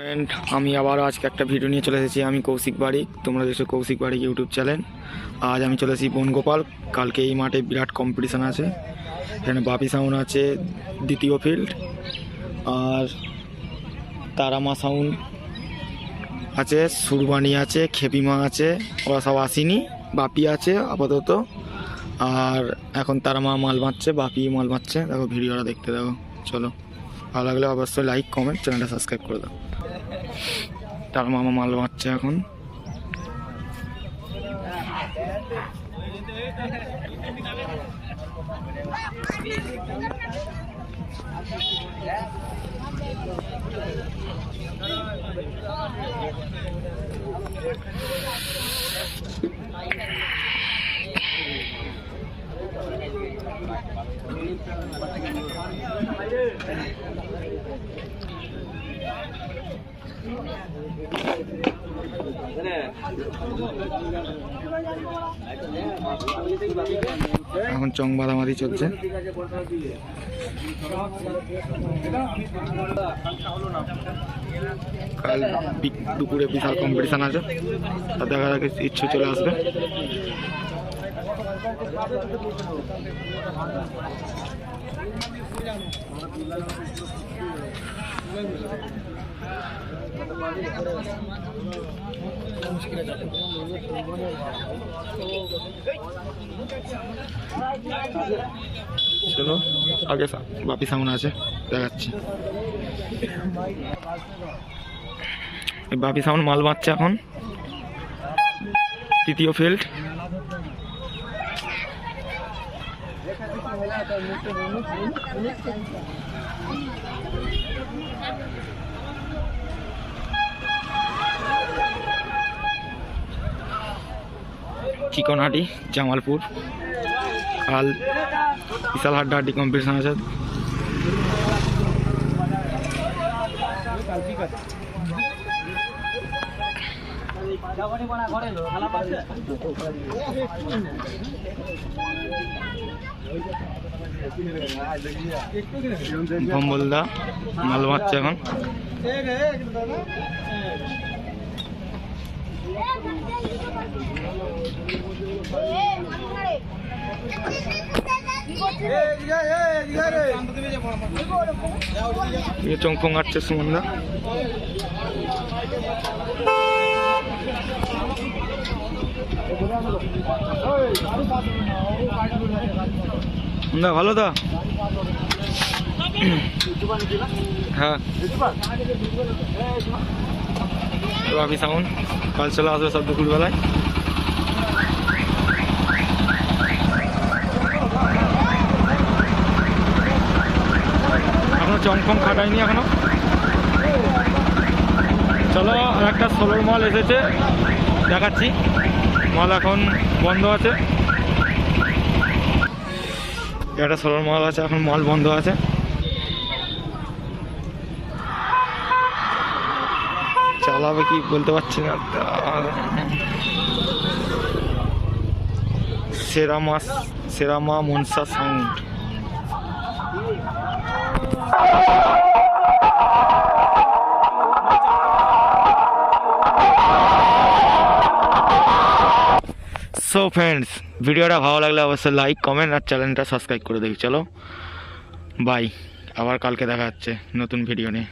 Friend আমি আবারও আজকে একটা ভিডিও নিয়ে চলে এসেছি। আমি কৌশিক বাড়ি। তোমরা দেখছ কৌশিক বাড়ি ইউটিউব চ্যানেল আজ আমি চলে এসেছি বনগোপাল। কালকে এই মাঠে বিরাট কম্পিটিশান আছে। এখানে বাপি সাউন্ড আছে দ্বিতীয় ফিল্ড আর তারামা সাউন্ড আছে সুরবানি আছে, খেপিমা আছে, ওরা সব আসেনি। বাপি আছে আপাতত। আর এখন তারামা মাল মারছে, বাপি মাল মারছে। দেখো ভিডিওটা দেখতে দেখো চলো। ভালো লাগলে অবশ্যই লাইক কমেন্ট চ্যানেলটা সাবস্ক্রাইব করে দাও। তার মামা মাল মারছে এখন। এখন চং বাদামাদি চলছে। কাল দুপুরে বিশাল কম্পিটিশান আছে। তা দেখা যাক ইচ্ছে চলে আসবে। চলো আগে বাপি সামনে আছে দেখাচ্ছি। বাপি সাউন্ড মাল মারছে এখন। তৃতীয় ফিল্ড চিকনহাটি জামালপুর কাল বিশাল হাড্ডাহাড্ডি কম্পিটিশন আছে। ভম্বলদা মাল মারছে এখন। ये চংফং আসছে সুমনদা না ভালো তো হ্যাঁ রবি সাউন্ড, কাল চলে আসবে সব দুপুরবেলায়। এখনও চমকম খাটায়নি এখনও। চলো, আর একটা সোলোর মাল এসেছে, দেখাচ্ছি। মল এখন বন্ধ আছে। একটা সোলোর মল আছে, এখন মল বন্ধ আছে। চালাবে কি বলতে পারছি না। সেরামা সেরামা মনসা সাউন্ড সো ফ্রেন্ডস ভিডিওটা ভালো লাগলে অবশ্যই লাইক কমেন্ট আর চ্যানেলটা সাবস্ক্রাইব করে দেখি চলো বাই আবার কালকে দেখা যাচ্ছে নতুন ভিডিও নিয়ে।